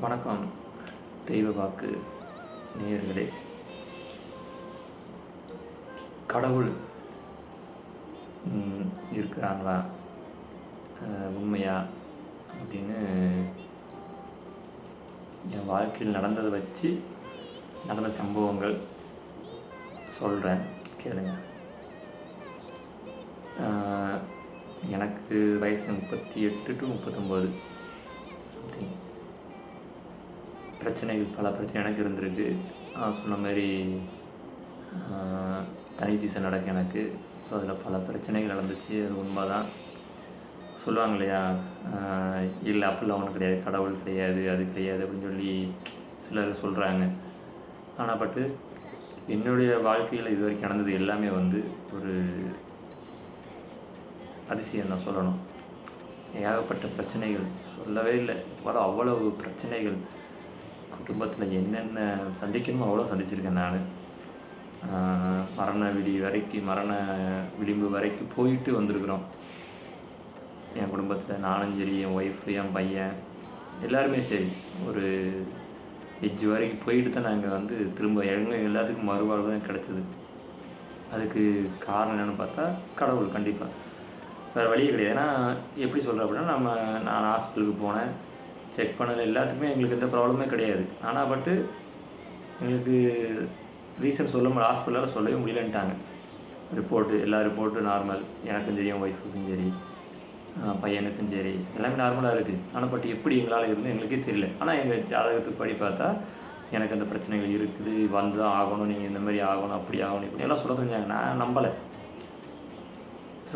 வணக்கம். தெய்வ வாக்கு நேயர்களே. கடவுள் இருக்கிறாங்களா? உண்மையா? அப்படின்னு என் வாழ்க்கையில் நடந்ததை வச்சு நடந்த சம்பவங்கள் சொல்கிறேன் கேளுங்க. எனக்கு வயசு முப்பத்தி எட்டு டு முப்பத்தொம்போது சம்திங் பிரச்சனைகள் பல பிரச்சனை எனக்கு இருந்திருக்கு. நான் சொன்ன மாதிரி தனி திசை நடக்கும் எனக்கு. ஸோ அதில் பல பிரச்சனைகள் நடந்துச்சு. அது உண்மை தான் சொல்லுவாங்க இல்லையா இல்லை அப்படிலாம் ஒன்றும் கிடையாது. கடவுள் கிடையாது அது கிடையாது அப்படின்னு சொல்லி சிலர் சொல்கிறாங்க ஆனால் பட்டு என்னுடைய வாழ்க்கையில் இது வரைக்கும் நடந்தது எல்லாமே வந்து ஒரு அதிசயம் தான் சொல்லணும். ஏகப்பட்ட பிரச்சனைகள். சொல்லவே இல்லை. அவ்வளோ அவ்வளவு பிரச்சனைகள். குடும்பத்தில் என்னென்ன சந்திக்கணுமோ அவ்வளோ சந்திச்சிருக்கேன் நான். மரண விடி வரைக்கும் மரண விளிம்பு வரைக்கும் போயிட்டு வந்திருக்கிறோம். என் குடும்பத்தில் நானும் சரி என் ஒய்ஃபு என் பையன் எல்லாருமே சரி. ஒரு எஜ்ஜு வரைக்கும் போயிட்டு தான் நாங்கள் வந்து திரும்ப எங்கள் எல்லாத்துக்கும் மறுவாழ்வு தான் கிடச்சிது. அதுக்கு காரணம் என்னென்னு பார்த்தா கடவுள் கண்டிப்பாக வேறு வழியே கிடையாது. ஏன்னா எப்படி சொல்கிறேன் அப்படின்னா நம்ம நான் ஹாஸ்பிட்டலுக்கு போனேன். செக் பண்ணல. எல்லாத்துக்குமே எங்களுக்கு எந்த ப்ராப்ளமே கிடையாது. ஆனால் பட்டு எங்களுக்கு ரீசன் சொல்ல முடியல ஹாஸ்பிட்டலில் சொல்லவே முடியலன்ட்டாங்க. ரிப்போர்ட்டு எல்லா ரிப்போர்ட்டும் நார்மல் எனக்கும் சரி என் ஒய்ஃபுக்கும் சரி பையனுக்கும் சரி. எல்லாமே நார்மலாக இருக்குது ஆனால் பட் எப்படி எங்களால் இருந்து எங்களுக்கே தெரியல. ஆனால் எங்கள் ஜாதகத்துக்கு படி பார்த்தா எனக்கு அந்த பிரச்சனைகள் இருக்குது. வந்து ஆகணும். நீங்கள் இந்த மாதிரி ஆகணும் அப்படி ஆகணும் இப்படி எல்லாம் சொல்ல தெரிஞ்சாங்க. நான் நம்பலை.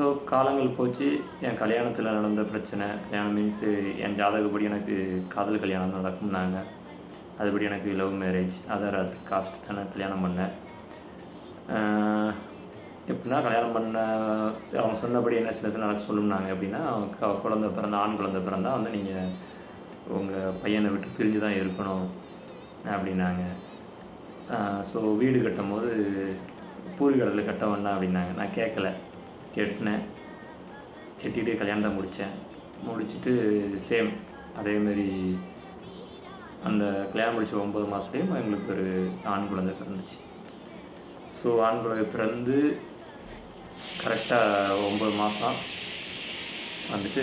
ஸோ காலங்கள் போச்சு. என் கல்யாணத்தில் நடந்த பிரச்சனை கல்யாணம் மீன்ஸு என் ஜாதகப்படி எனக்கு காதல் கல்யாணம் நடக்கும்னாங்க அதுபடி எனக்கு love marriage other other caste தானே நான் கல்யாணம் பண்ணேன் எப்படின்னா கல்யாணம் பண்ண அவங்க சொன்னபடி என்ன சின்ன சின்ன நடக்க சொல்லுனாங்க அப்படின்னா க- பிறந்த ஆண் குழந்தை பிறந்தால் வந்து நீங்கள் உங்கள் பையனை விட்டு பிரிஞ்சு தான் இருக்கணும் அப்படின்னாங்க. ஸோ வீடு கட்டும் போது பூர்வீகத்தில் கட்ட வேண்டாம் அப்படின்னாங்க. நான் கேட்கல கெட்டினேன். கெட்டிட்டு கல்யாணத்தை முடித்தேன். முடிச்சுட்டு சேம் அதேமாரி அந்த கல்யாணம் முடிச்ச ஒம்பது மாதத்துலேயும் எங்களுக்கு ஒரு ஆண் குழந்தை பிறந்துச்சு. ஸோ ஆண் குழந்தை பிறந்து கரெக்டாக ஒம்பது மாதம் வந்துட்டு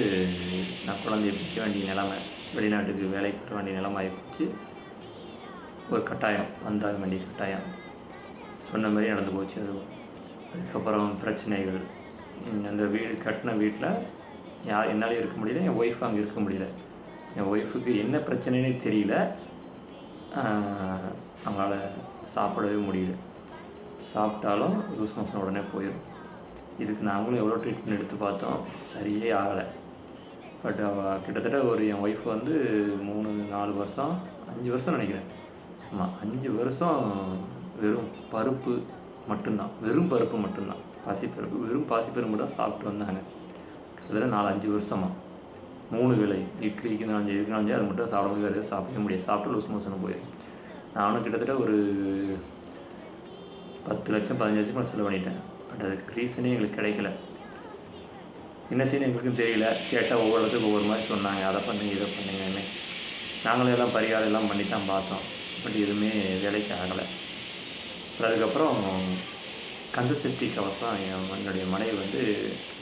நான் குழந்தைய பிடிக்க வேண்டிய நிலமை வெளிநாட்டுக்கு வேலைக்கு போக வேண்டிய நிலமை ஆகிப்போச்சு ஒரு கட்டாயம் வந்தாக வேண்டிய கட்டாயம். சொன்ன மாதிரி நடந்து போச்சு அதுவும். அதுக்கப்புறம் பிரச்சனைகள் அந்த வீடு கட்டின வீட்டில் யார் என்னாலே இருக்க முடியல என் ஒய்ஃப் அங்கே இருக்க முடியல. என் ஒய்ஃபுக்கு என்ன பிரச்சனைனே தெரியல. ஆஹ், அவங்களால சாப்பிடவே முடியல. சாப்பிட்டாலும் லூஸ் மோஷன் உடனே போயிடும். இதுக்கு நாங்களும் எவ்வளோ ட்ரீட்மெண்ட் எடுத்து பார்த்தோம் சரியே ஆகலை. பட் அவள் கிட்டத்தட்ட ஒரு என் ஒய்ஃப் வந்து மூணு நாலு வருஷம் அஞ்சு வருஷம் நினைக்கிறேன். ஆமாம் அஞ்சு வருஷம் வெறும் பருப்பு மட்டும்தான் வெறும் பருப்பு மட்டும்தான். பாசிப்பருப்பு வெறும் பாசிப்பருப்பு தான் சாப்பிட்டு வந்தாங்க. கிட்டத்தட்ட நாலு அஞ்சு வருஷமாக மூணு வேளை இட்லிக்கு நாலஞ்சு இதுக்கு நாலஞ்சு அது மட்டும் சாப்பிட முடியாது வேறு சாப்பிடவே முடியாது. சாப்பிட்டு லூஸ் மோஷன் போயிடும் நானும் கிட்டத்தட்ட ஒரு பத்து லட்சம் பதினஞ்சு லட்சம் கூட செலவு பண்ணிட்டேன். பட் அதுக்கு ரீசனே எங்களுக்கு கிடைக்கல. என்ன செய்யணும் எங்களுக்கும் தெரியல. கேட்டால் ஒவ்வொரு இடத்துக்கு ஒவ்வொரு மாதிரி சொன்னாங்க. அதை பண்ணுங்க இதை பண்ணுங்கன்னு. நாங்களும் எல்லாம் பரிகாரம் எல்லாம் பண்ணி தான் பார்த்தோம். பட் எதுவுமே வேலைக்கு ஆகலை. அப்புறம் அதுக்கப்புறம் கந்த சஷ்டி கவசம் என் என்னுடைய மனைவி வந்து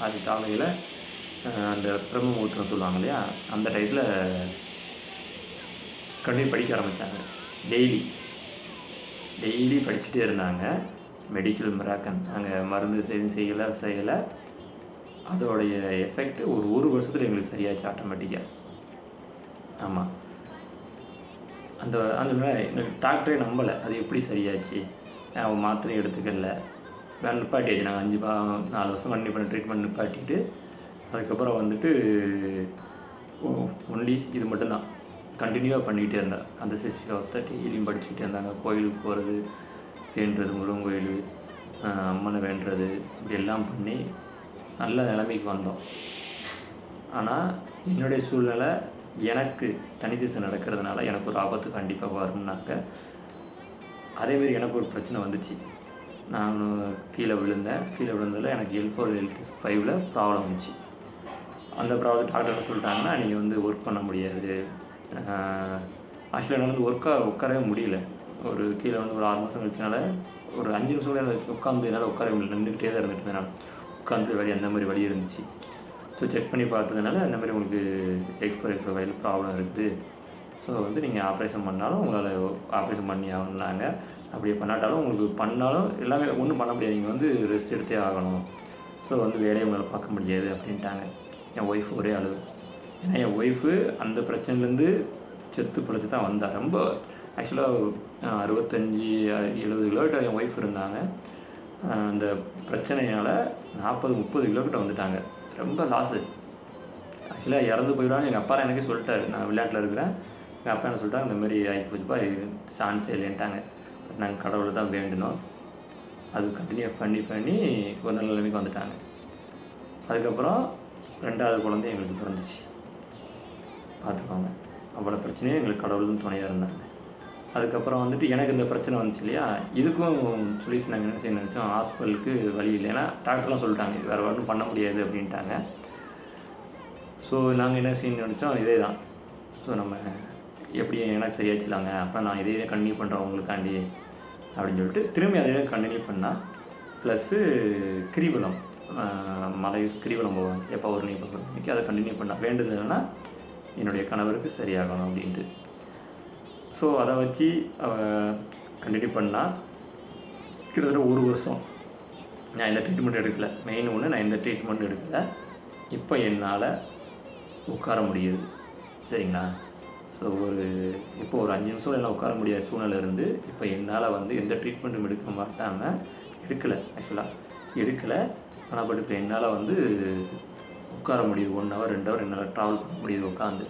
அது காலையில் அந்த பிரம்ம முகூர்த்தம் சொல்லுவாங்க இல்லையா? அந்த டைத்தில் கண்டிப்பாக படிக்க ஆரம்பித்தாங்க டெய்லி டெய்லி படிச்சுட்டே இருந்தாங்க. மெடிக்கல் மிராக்கன் அங்கே மருந்து செய்து செய்யலை செய்யலை. அதோடைய எஃபெக்ட் ஒரு ஒரு வருஷத்தில் எங்களுக்கு சரியாச்சு ஆட்டோமேட்டிக்காக ஆமாம் அந்த அந்த மாதிரி டாக்டரே நம்பலை. அது எப்படி சரியாச்சு? அவன் மாத்திரை எடுத்துக்கல. வேறு நிப்பாட்டியாச்சு. நாங்கள் அஞ்சு நாலு வருஷம் கண்டினியூ பண்ண ட்ரீட்மெண்ட் நிப்பாட்டிட்டு அதுக்கப்புறம் வந்துட்டு ஒன்லி இது மட்டும்தான். கண்டினியூவாக பண்ணிக்கிட்டே இருந்தா. அந்த சிஸ்டி கவசத்தை டெய்லியும் படிச்சுக்கிட்டே இருந்தாங்க. கோயிலுக்கு போகிறது வேண்டுறது முருகன் கோயில் அம்மனை வேண்டுறது இப்படி எல்லாம் பண்ணி நல்ல நிலைமைக்கு வந்தோம். ஆனால் என்னுடைய சூழ்நிலை எனக்கு தனிதிசை நடக்கிறதுனால எனக்கு ஒரு ஆபத்து கண்டிப்பாக வரும்னாக்க அதேமாரி எனக்கு ஒரு பிரச்சனை வந்துச்சு. நான் கீழே விழுந்தேன். கீழே விழுந்ததில் எனக்கு எல் ஃபோர் எல் ஃபைவ்ல ப்ராப்ளம் வந்துச்சு அந்த ப்ராப்ளம் டாக்டர் சொல்லிட்டாங்கன்னா நீங்கள் வந்து ஒர்க் பண்ண முடியாது. ஆக்சுவலாக என்னால் வந்து ஒர்க்காக உட்காரவே முடியல. ஒரு கீழே வந்து ஒரு ஆறு மாதம் கழிச்சனால ஒரு அஞ்சு நிமிஷம் கூட எனக்கு உட்காந்து என்னால் உட்காரவே முடியல. நின்றுக்கிட்டே தான் இருந்துட்டு இருந்தேன் நான். உட்காந்து வழி அந்த மாதிரி வழி இருந்துச்சு. ஸோ செக் பண்ணி பார்த்ததுனால அந்த மாதிரி உங்களுக்கு எக்ஸ்போர் எக்ஸ்போர் வயலில் ப்ராப்ளம் இருக்குது. ஸோ வந்து நீங்கள் ஆப்ரேஷன் பண்ணாலும் உங்களால் ஆப்ரேஷன் பண்ணி ஆகணுன்னாங்க அப்படியே பண்ணாட்டாலும் உங்களுக்கு பண்ணாலும் எல்லாமே ஒன்றும் பண்ண முடியாது. நீங்கள் வந்து ரெஸ்ட் எடுத்தே ஆகணும். ஸோ வந்து வேலையை உங்களால் பார்க்க முடியாது அப்படின்ட்டாங்க. என் ஒய்ஃப் ஒரே அளவு. ஏன்னா என் ஒய்ஃபு அந்த பிரச்சனைலேருந்து செத்து பிழைச்சி தான் வந்தா. ரொம்ப ஆக்சுவலாக அறுபத்தஞ்சி எழுபது கிலோமீட்டர் என் ஒய்ஃப் இருந்தாங்க. அந்த பிரச்சனையால் நாற்பது முப்பது கிலோமீட்டர் வந்துட்டாங்க. ரொம்ப லாஸு ஆக்சுவலாக இறந்து போயிடுவான்னு எங்கள் அப்பா எனக்கே சொல்லிட்டாரு. நான் விளையாட்டில் இருக்கிறேன். அப்பா என்ன சொல்லிட்டாங்க இந்த மாதிரி ஆகி போச்சுப்பா சான்ஸ் இல்லைன்ட்டாங்க பட் நாங்கள் கடவுளை தான் வேண்டினோம். அது கண்டினியூ பண்ணி பண்ணி ஒரு நல்ல நிலைமைக்கு வந்துட்டாங்க. அதுக்கப்புறம் ரெண்டாவது குழந்தை எங்களுக்கு பிறந்துச்சு. பார்த்துக்கோங்க. அவ்வளோ பிரச்சனையும் எங்களுக்கு கடவுள் தான் துணையாக இருந்தாங்க. அதுக்கப்புறம் வந்துட்டு எனக்கு இந்த பிரச்சனை வந்துச்சு இல்லையா? இதுக்கும் சொல்யூஷன் நாங்கள் என்ன செய்ய நினச்சோம் ஹாஸ்பிட்டலுக்கு வழி இல்லை. ஏன்னா டாக்டர்லாம் சொல்லிட்டாங்க வேறு ஒன்றும் பண்ண முடியாது அப்படின்ட்டாங்க. ஸோ நாங்கள் என்ன செய்ய நினச்சோம் இதே தான் ஸோ நம்ம எப்படி எனக்கு சரியாச்சுலாங்க அப்புறம் நான் இதே கண்டினியூ பண்ணுறேன் உங்களுக்காண்டி அப்படின்னு சொல்லிட்டு திரும்பி அதே கண்டினியூ பண்ணால் ப்ளஸ்ஸு கிரிவலம் மலை கிரிவலம் போவேன் எப்போ ஒரு நீ பௌர்ணமிக்கு அதை கண்டினியூ பண்ண. வேண்டுதல்னா என்னுடைய கணவருக்கு சரியாகணும் அப்படின்ட்டு. ஸோ அதை வச்சு கண்டினியூ பண்ணால் கிட்டத்தட்ட ஒரு வருஷம். நான் இந்த ட்ரீட்மெண்ட் எடுக்கல. மெயின் ஒன்று நான் இந்த ட்ரீட்மெண்ட் எடுக்கல. இப்போ என்னால் உட்கார முடியுது. சரிங்களா? ஸோ ஒரு இப்போ ஒரு அஞ்சு நிமிஷம் எல்லாம் உட்கார முடியாத சூழ்நிலை இருந்து இப்போ என்னால் வந்து எந்த ட்ரீட்மெண்ட்டும் எடுக்க மாட்டாமல் எடுக்கலை ஆக்சுவலாக எடுக்கலை. ஆனால் பட் இப்போ என்னால் வந்து உட்கார முடியுது. ஒன் ஹவர் ரெண்டு ஹவர் என்னால் ட்ராவல் பண்ண முடியுது உட்காந்து.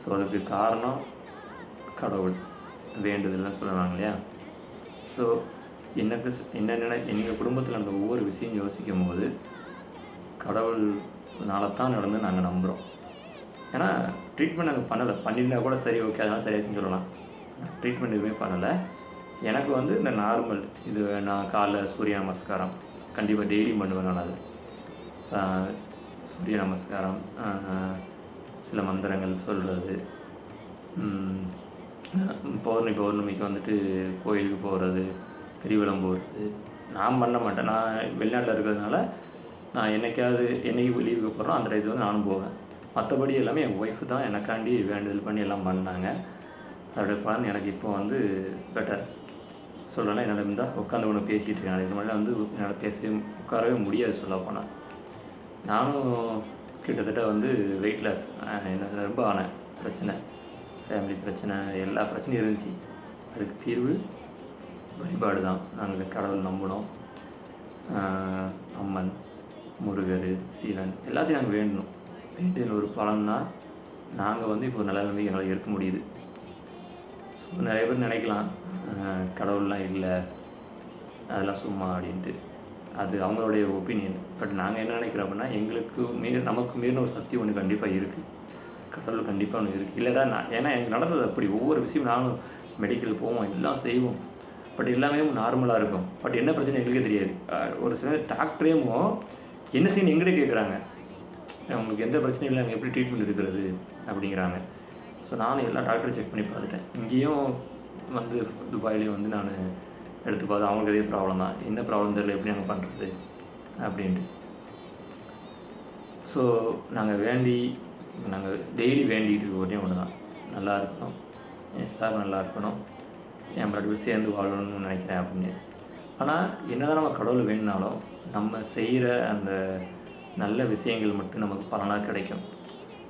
ஸோ அதுக்கு காரணம் கடவுள். வேண்டுதல்னு சொல்லுவாங்க இல்லையா? ஸோ எனக்கு என்னென்ன என்ன எங்கள் குடும்பத்தில் நடந்த ஒவ்வொரு விஷயம் யோசிக்கும் போது கடவுள்னால தான் நடந்து நாங்கள் நம்புகிறோம் ஏன்னா ட்ரீட்மெண்ட் நாங்கள் பண்ணலை. பண்ணியிருந்தா கூட சரி ஓகே அதெல்லாம் சரியாச்சுன்னு சொல்லலாம். ட்ரீட்மெண்ட் எதுவுமே பண்ணலை. எனக்கு வந்து இந்த நார்மல் இது நான் காலைல சூரிய நமஸ்காரம். கண்டிப்பாக டெய்லியும் பண்ணுவேன் நான் அது. சூரிய நமஸ்காரம் சில மந்திரங்கள் சொல்கிறது பௌர்ணமி பௌர்ணமிக்கு வந்துட்டு கோயிலுக்கு போகிறது கிரிவலம் போகிறது நான் பண்ண மாட்டேன். நான் வெளிநாட்டில் இருக்கிறதுனால நான் என்னைக்காவது என்னைக்கு லீவுக்கு போகிறோம் அந்த டைத்துக்கு வந்து நானும் போவேன். மற்றபடி எல்லாமே என் ஒய்ஃபு தான். எனக்காண்டி வேண்டுதல் பண்ணி எல்லாம் பண்ணாங்க. அதோடைய பலன் எனக்கு இப்போ வந்து பெட்டர் சொல்லலாம் என்னால் இருந்தால் உட்காந்து ஒன்று பேசிகிட்டு இருக்கேன் இந்த முன்னாடி வந்து என்னால் பேசவே உட்காரவே முடியாது சொல்ல போனால் நானும் கிட்டத்தட்ட வந்து வெயிட் லாஸ் என்ன ரொம்ப ஆனேன் பிரச்சனை. ஃபேமிலி பிரச்சனை எல்லா பிரச்சனையும் இருந்துச்சு. அதுக்கு தீர்வு வழிபாடு தான். நாங்கள் கடவுள் நம்பினோம். அம்மன் முருகர் சிவன் எல்லாத்தையும் நாங்கள் வேண்டணும் வேண்டியதில் ஒரு பலன்னா நாங்கள் வந்து இப்போ நல்ல நிலைமை எங்களால் இருக்க முடியுது. ஸோ நிறைய பேர் நினைக்கலாம் கடவுள்லாம் இல்லை அதெல்லாம் சும்மா அப்படின்ட்டு. அது அவங்களுடைய ஒப்பீனியன். பட் நாங்கள் என்ன நினைக்கிறோம் அப்படின்னா எங்களுக்கு மீறி நமக்கு மீறின ஒரு சக்தி ஒன்று கண்டிப்பாக இருக்குது கடவுள் கண்டிப்பாக ஒன்று இருக்குது இல்லைடா நான் ஏன்னா எனக்கு நடந்தது அப்படி. ஒவ்வொரு விஷயம் நானும் மெடிக்கல் போவோம் எல்லாம் செய்வோம். பட் எல்லாமே நார்மலாக இருக்கும். பட் என்ன பிரச்சனை எங்களுக்கே தெரியாது. ஒரு சில டாக்டரேமோ என்ன செய்யணும் எங்கிட்ட கேட்குறாங்க உங்களுக்கு எந்த பிரச்சனையும் இல்லை எப்படி ட்ரீட்மெண்ட் இருக்கிறது அப்படிங்கிறாங்க. ஸோ நானும் எல்லா டாக்டரும் செக் பண்ணி பார்த்துட்டேன். இங்கேயும் வந்து துபாயிலையும் வந்து நான் எடுத்து பார்த்தேன். அவங்களுக்கு அதே ப்ராப்ளம் தான். என்ன ப்ராப்ளம் தெரியல எப்படி நாங்கள் பண்ணுறது அப்படின்ட்டு. ஸோ நாங்கள் வேண்டி நாங்கள் டெய்லி வேண்டிகிட்டு இருக்க ஒன்று தான். நல்லா இருக்கணும். எல்லோரும் நல்லா இருக்கணும். என் ரெண்டு சேர்ந்து வாழணும்னு நினைக்கிறேன் அப்படின்னு. ஆனால் என்னதான் நம்ம கடவுள் வேணுனாலும் நம்ம செய்கிற அந்த நல்ல விஷயங்கள் மட்டும் நமக்கு பலனாக கிடைக்கும்.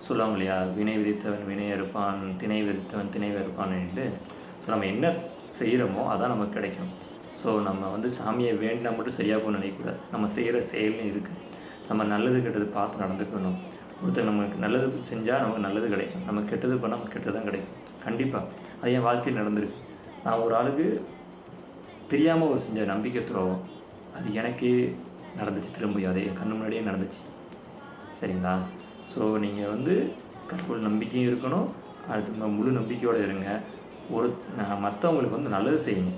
சொல்லுவாங்க இல்லையா? வினை விதித்தவன் வினை இருப்பான் திணை விதித்தவன் திணை இருப்பான்ட்டு ஸோ நம்ம என்ன செய்கிறோமோ அதான் நமக்கு கிடைக்கும். ஸோ நம்ம வந்து சாமியை வேண்டினா மட்டும் சரியாக போகணும்னு நினைக்கக்கூடாது. நம்ம செய்கிற செயலும் இருக்குது நம்ம நல்லது கெட்டது பார்த்து நடந்துக்கணும். ஒருத்தர் நமக்கு நல்லது செஞ்சால் நமக்கு நல்லது கிடைக்கும். நம்ம கெட்டது பண்ணால் நமக்கு கெட்டது தான் கிடைக்கும். கண்டிப்பாக அது என் வாழ்க்கையில் நடந்திருக்கு. நான் ஒரு ஆளுக்கு தெரியாமல் ஒரு செஞ்ச நம்பிக்கை துறவோம் அது எனக்கு நடந்துச்சு திரும்பியும் அதே கண்ணு முன்னாடியே நடந்துச்சு. சரிங்களா? ஸோ நீங்கள் வந்து கடவுள் நம்பிக்கையும் இருக்கணும். அடுத்து முழு நம்பிக்கையோடு இருங்க. ஒரு நான் மற்றவங்களுக்கு வந்து நல்லது செய்யுங்க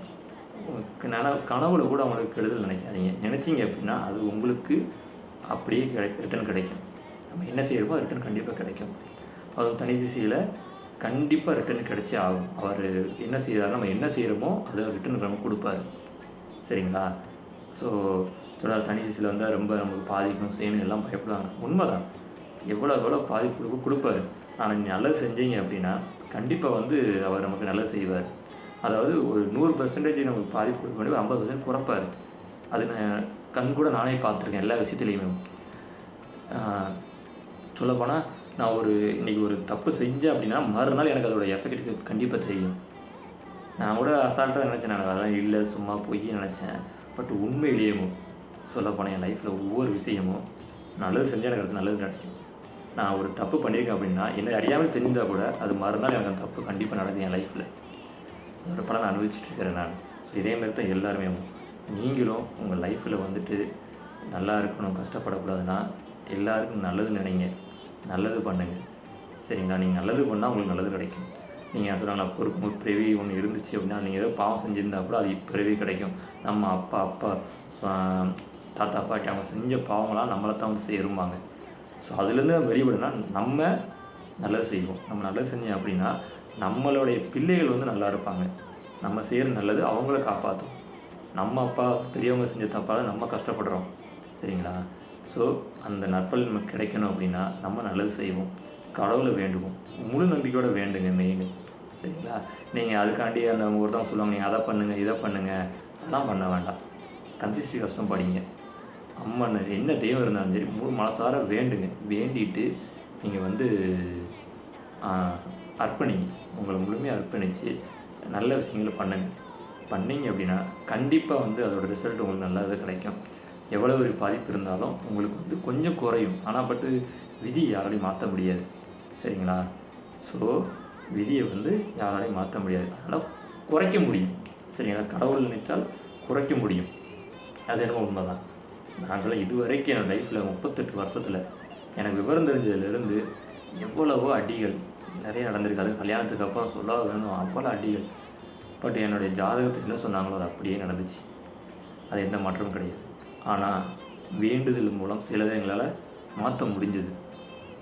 உங்களுக்கு நன கனவுல கூட அவங்களுக்கு கெடுதல் நினைக்காதீங்க. நினச்சிங்க அப்படின்னா அது உங்களுக்கு அப்படியே கிடை ரிட்டர்ன் கிடைக்கும். நம்ம என்ன செய்கிறோமோ ரிட்டர்ன் கண்டிப்பாக கிடைக்கும். அதுவும் தனி திசையில் கண்டிப்பாக ரிட்டர்ன் கிடைச்சே ஆகும். அவர் என்ன செய்கிறாரு நம்ம என்ன செய்கிறோமோ அதை ரிட்டர்ன் நம்ம கொடுப்பாரு. சரிங்களா? ஸோ சொல்ல தனி திசையில் வந்தால் ரொம்ப நமக்கு பாதிக்கும். செய்யணும் எல்லாம் பயப்படுவாங்க. உண்மைதான். எவ்வளோ எவ்வளோ பாதிப்பு கொடுக்க கொடுப்பாரு. ஆனால் நீ நல்லது செஞ்சீங்க அப்படின்னா கண்டிப்பாக வந்து அவர் நமக்கு நல்லது செய்வார். அதாவது ஒரு நூறு பர்சன்டேஜ் நமக்கு பாதிப்பு கொடுக்க வேண்டிய ஐம்பது பர்சன்ட் குறைப்பார். அது நான் கண் கூட நானே பார்த்துருக்கேன் எல்லா விஷயத்துலையுமே. சொல்லப்போனால் நான் ஒரு இன்றைக்கி ஒரு தப்பு செஞ்சேன் அப்படின்னா மறுநாள் எனக்கு அதோட எஃபெக்ட் கண்டிப்பாக தெரியும். நான் கூட அசால்ட்டாக நினச்சேன் நான். அதெல்லாம் இல்லை சும்மா பொய் நினச்சேன். பட் உண்மையிலேயே சொல்லப்போனால் என் லைஃப்பில் ஒவ்வொரு விஷயமும் நல்லது செஞ்சால் எனக்கு அது நல்லது நடக்கும். நான் ஒரு தப்பு பண்ணியிருக்கேன் அப்படின்னா என்னை அறியாமல் தெரிஞ்சால் கூட அது மறுநாள் எனக்கு அந்த தப்பு கண்டிப்பாக நடக்குது என் லைஃப்பில் அதோட படம் நான் இருக்கிறேன் நான். ஸோ இதே மாதிரி தான் எல்லாருமே நீங்களும் உங்கள் லைஃப்பில் வந்துட்டு நல்லா இருக்கணும் கஷ்டப்படக்கூடாதுன்னா எல்லாருக்கும் நல்லது நினைங்க. நல்லது பண்ணுங்கள் சரிங்களா? நீங்கள் நல்லது பண்ணால் உங்களுக்கு நல்லது கிடைக்கும். நீங்கள் சொல்கிறாங்களா பொறுப்பு பிறவி ஒன்று இருந்துச்சு அப்படின்னா நீங்கள் ஏதோ பாவம் செஞ்சுருந்தா கூட அது பிறவி கிடைக்கும். நம்ம அப்பா அப்பா ச- தாத்தா பாட்டி அவங்க செஞ்ச பாவங்களாம் நம்மளை தான் வந்து சேரும்பாங்க. ஸோ அதுலேருந்து வெளிப்படுனா நம்ம நல்லது செய்வோம். நம்ம நல்லது செஞ்சோம் அப்படின்னா நம்மளுடைய பிள்ளைகள் வந்து நல்லா இருப்பாங்க. நம்ம செய்கிற நல்லது அவங்கள காப்பாற்றும் நம்ம அப்பா பெரியவங்க செஞ்ச தப்பால் நம்ம கஷ்டப்படுறோம். சரிங்களா? ஸோ அந்த நற்பல் நமக்கு கிடைக்கணும் அப்படின்னா நம்ம நல்லது செய்வோம். கடவுளை வேண்டுவோம். முழு நம்பிக்கையோடு வேண்டுங்க மெயின் சரிங்களா? நீங்கள் அதுக்காண்டி அந்த ஒருத்தவங்க சொல்லுவாங்க நீங்கள் அதை பண்ணுங்கள் இதை பண்ணுங்கள் அதெல்லாம் பண்ண வேண்டாம். கன்சிஸ்டி கஷ்டம் படிங்க. அம்மன் என்ன தெய்வம் இருந்தாலும் சரி முழு மனசார வேண்டுங்க. வேண்டிட்டு நீங்கள் வந்து அர்ப்பணிங்க. உங்களை முழுமையாக அர்ப்பணித்து நல்ல விஷயங்களை பண்ணுங்க. பண்ணீங்க அப்படின்னா கண்டிப்பாக வந்து அதோட ரிசல்ட் உங்களுக்கு நல்லது கிடைக்கும். எவ்வளோ ஒரு பாதிப்பு இருந்தாலும் உங்களுக்கு வந்து கொஞ்சம் குறையும். ஆனால் பட்டு விதி யாராலையும் மாற்ற முடியாது. சரிங்களா? ஸோ விதியை வந்து யாராலையும் மாற்ற முடியாது. அதனால் குறைக்க முடியும். சரிங்களா? கடவுள் நினைத்தால் குறைக்க முடியும். அது என்னமோ உண்மை தான் நான் சொல்ல இது வரைக்கும் என் லைஃப்பில் முப்பத்தெட்டு வருஷத்தில் எனக்கு விவரம் தெரிஞ்சதுலேருந்து எவ்வளவோ அடிகள் நிறைய நடந்திருக்கு. அது கல்யாணத்துக்கு அப்புறம் சொல்ல வேணும் அவ்வளோ அடிகள். பட் என்னுடைய ஜாதகத்தில் என்ன சொன்னாங்களோ அது அப்படியே நடந்துச்சு. அது எந்த மாற்றமும் கிடையாது. ஆனால் வேண்டுதல் மூலம் சிலதை எங்களால் மாற்ற முடிஞ்சது.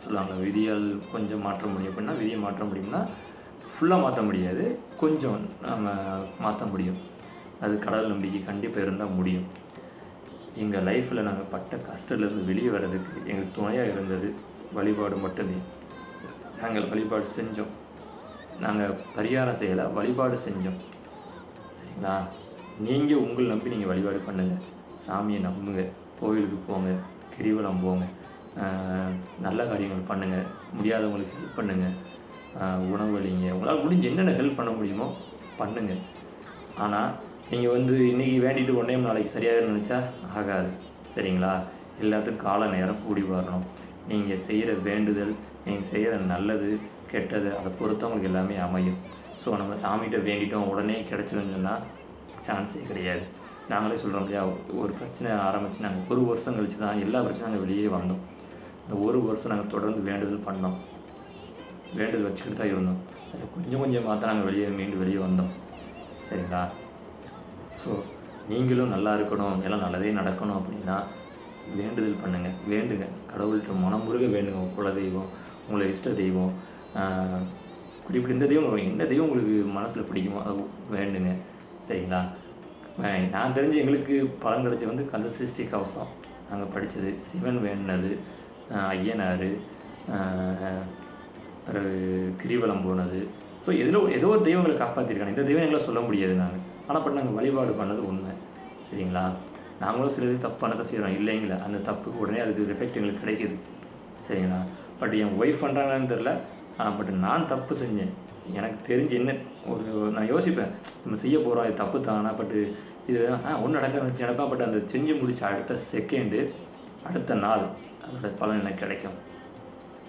சொல்லுவாங்க விதியால் கொஞ்சம் மாற்ற முடியும். அப்படின்னா விதியை மாற்ற முடியும்னா ஃபுல்லாக மாற்ற முடியாது. கொஞ்சம் நம்ம மாற்ற முடியும். அது கடவுள் நம்பிக்கை கண்டிப்பாக இருந்தால் முடியும். எங்கள் லைஃப்பில் நாங்கள் பட்ட கஷ்டத்துலேருந்து வெளியே வர்றதுக்கு எங்களுக்கு துணையாக இருந்தது வழிபாடு மட்டுமே. நாங்கள் வழிபாடு செஞ்சோம். நாங்கள் பரிகாரம் செய்யலை வழிபாடு செஞ்சோம். சரிங்களா? நீங்கள் உங்களை நம்பி நீங்கள் வழிபாடு பண்ணுங்கள் சாமியை நம்புங்க. கோவிலுக்கு போங்க கிரிவலம் போங்க. நல்ல காரியங்கள் பண்ணுங்கள் முடியாதவங்களுக்கு ஹெல்ப் பண்ணுங்கள் உணவு இல்லைங்க உங்களால் முடிஞ்சு என்னென்ன ஹெல்ப் பண்ண முடியுமோ பண்ணுங்கள் ஆனால் நீங்கள் வந்து இன்றைக்கி வேண்டிட்டு உடனே நாளைக்கு சரியாகும்னு நினச்சா ஆகாது. சரிங்களா? எல்லாத்துக்கும் கால நேரம் கூடி வரணும். நீங்கள் செய்கிற வேண்டுதல் நீங்கள் செய்கிற நல்லது கெட்டது அதை பொறுத்தவங்களுக்கு எல்லாமே அமையும். ஸோ நம்ம சாமிகிட்ட வேண்டிட்டோம் உடனே கிடச்சிருன்னு சொன்னால் சான்ஸே கிடையாது. நாங்களே சொல்கிறோம் இல்லையா ஒரு பிரச்சனை ஆரம்பித்து நாங்கள் ஒரு வருஷம் கழிச்சு தான் எல்லா பிரச்சனையும் நாங்கள் வெளியே வந்தோம். இந்த ஒரு வருஷம் நாங்கள் தொடர்ந்து வேண்டுதல் பண்ணோம். வேண்டுதல் வச்சுக்கிட்டு தான் இருந்தோம். அதில் கொஞ்சம் கொஞ்சமாக தான் நாங்கள் வெளியே மீண்டு வெளியே வந்தோம். சரிங்களா? ஸோ நீங்களும் நல்லா இருக்கணும் எல்லாம் நல்லதே நடக்கணும் அப்படின்னா வேண்டுதல் பண்ணுங்கள் வேண்டுங்க. கடவுள்கிட்ட மனமுருக வேண்டுங்க உங்கள் குலதெய்வம் உங்களை இஷ்ட தெய்வம். குறிப்பிட்ட இந்த தெய்வம் என்ன தெய்வம் உங்களுக்கு மனசில் பிடிக்குமோ அது வேண்டுங்க. சரிங்களா? நான் தெரிஞ்சு எங்களுக்கு பலன் கிடைச்சது வந்து கந்த சிருஷ்டி கவசம். நாங்கள் படித்தது சிவன் வேண்டினது ஐயனார் பிறகு கிரிவலம் போனது. ஸோ எதிலோ ஏதோ ஒரு தெய்வங்களை காப்பாற்றிருக்காங்க இந்த தெய்வம் எங்களை சொல்ல முடியாது நாங்கள் ஆனால் பட் நாங்கள் வழிபாடு பண்ணது உண்மை. சரிங்களா? நாங்களும் சில இது தப்பானதை செய்கிறோம். இல்லைங்களா அந்த தப்புக்கு உடனே அதுக்கு ரிஃபெக்ட் எங்களுக்கு கிடைக்குது. சரிங்களா? பட் என் ஒய்ஃப் பண்ணுறாங்கன்னு தெரில பட் நான் தப்பு செஞ்சேன். எனக்கு தெரிஞ்சு என்ன ஒரு நான் யோசிப்பேன். நம்ம செய்ய போகிறோம் இது தப்பு தானா? பட்டு இது ஆ ஒன்றும் நடக்க நினப்பேன் பட் அந்த செஞ்சு முடிச்ச அடுத்த செகண்டு அடுத்த நாள் அதோட பலன் எனக்கு கிடைக்கும்.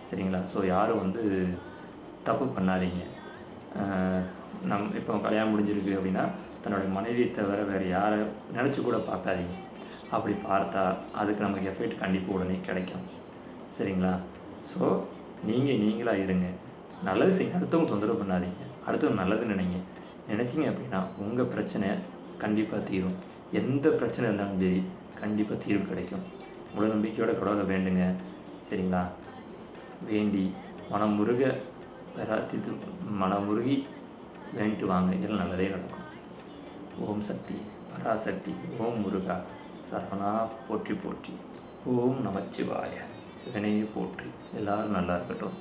சரிங்களா? ஸோ யாரும் வந்து தப்பு பண்ணாதீங்க. நம் இப்போ கல்யாணம் முடிஞ்சிருக்கு அப்படின்னா தன்னுடைய மனைவியை தவிர வேறு யாரை நினச்சி கூட பார்க்காதீங்க. அப்படி பார்த்தா அதுக்கு நமக்கு எஃபெக்ட் கண்டிப்பாக உடனே கிடைக்கும். சரிங்களா? ஸோ நீங்கள் நீங்களாக இருங்க. நல்லது செய்யுங்க. அடுத்தவங்க தொந்தரவு பண்ணாதீங்க. அடுத்தவங்க நல்லது நினைங்க. நினச்சிங்க அப்படின்னா உங்கள் பிரச்சனை கண்டிப்பாக தீரும். எந்த பிரச்சனை இருந்தாலும் சரி கண்டிப்பாக தீர்வு கிடைக்கும். முழு நம்பிக்கையோட கடவுளை வேண்டுங்க. சரிங்களா? வேண்டி மனமுருக பிரார்த்தித்து மனமுருகி வேண்டிட்டு வாங்க. எல்லாம் நல்லதே நடக்கும். ஓம் சக்தி பராசக்தி ஓம் முருகா சரவணா போற்றி போற்றி. ஓம் நமச்சிவாய. சிவனையை போற்றி. எல்லாரும் நல்லா இருக்கட்டும்.